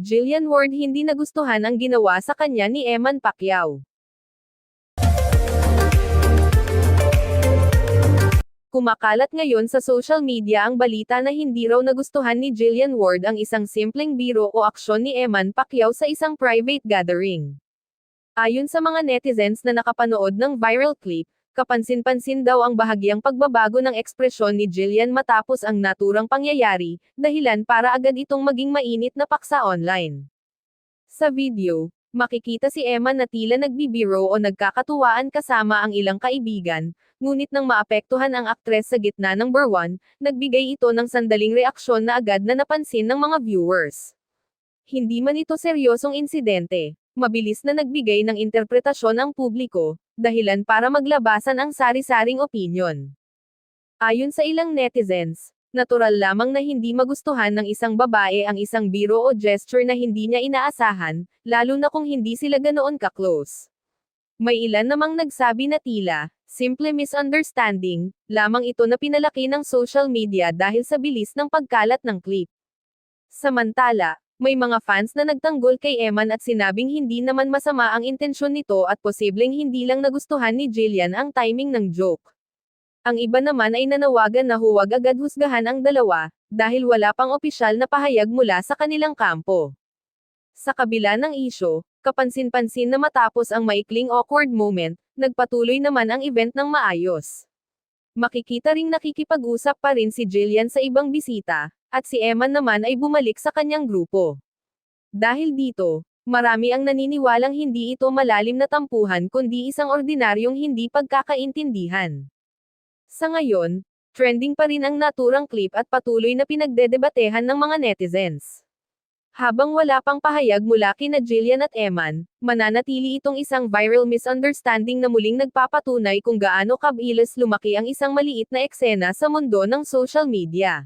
Jillian Ward hindi nagustuhan ang ginawa sa kanya ni Eman Pacquiao. Kumakalat ngayon sa social media ang balita na hindi raw nagustuhan ni Jillian Ward ang isang simpleng biro o aksyon ni Eman Pacquiao sa isang private gathering. Ayon sa mga netizens na nakapanood ng viral clip, kapansin-pansin daw ang bahagyang pagbabago ng ekspresyon ni Jillian matapos ang naturang pangyayari, dahilan para agad itong maging mainit na paksa online. Sa video, makikita si Emma na tila nagbibiro o nagkakatuwaan kasama ang ilang kaibigan, ngunit nang maapektuhan ang aktres sa gitna ng Berwan, nagbigay ito ng sandaling reaksyon na agad na napansin ng mga viewers. Hindi man ito seryosong insidente, mabilis na nagbigay ng interpretasyon ang publiko, dahilan para maglabasan ang sari-saring opinyon. Ayon sa ilang netizens, natural lamang na hindi magustuhan ng isang babae ang isang biro o gesture na hindi niya inaasahan, lalo na kung hindi sila ganoon ka-close. May ilan namang nagsabi na tila, simple misunderstanding, lamang ito na pinalaki ng social media dahil sa bilis ng pagkalat ng clip. Samantala, may mga fans na nagtanggol kay Eman at sinabing hindi naman masama ang intensyon nito at posibleng hindi lang nagustuhan ni Jillian ang timing ng joke. Ang iba naman ay nanawagan na huwag agad husgahan ang dalawa, dahil wala pang opisyal na pahayag mula sa kanilang kampo. Sa kabila ng isyo, kapansin-pansin na matapos ang maikling awkward moment, nagpatuloy naman ang event ng maayos. Makikita ring nakikipag-usap pa rin si Jillian sa ibang bisita, at si Eman naman ay bumalik sa kanyang grupo. Dahil dito, marami ang naniniwalang hindi ito malalim na tampuhan kundi isang ordinaryong hindi pagkakaintindihan. Sa ngayon, trending pa rin ang naturang clip at patuloy na pinagdedebatehan ng mga netizens. Habang wala pang pahayag mula kina Jillian at Eman, mananatili itong isang viral misunderstanding na muling nagpapatunay kung gaano kabilis lumaki ang isang maliit na eksena sa mundo ng social media.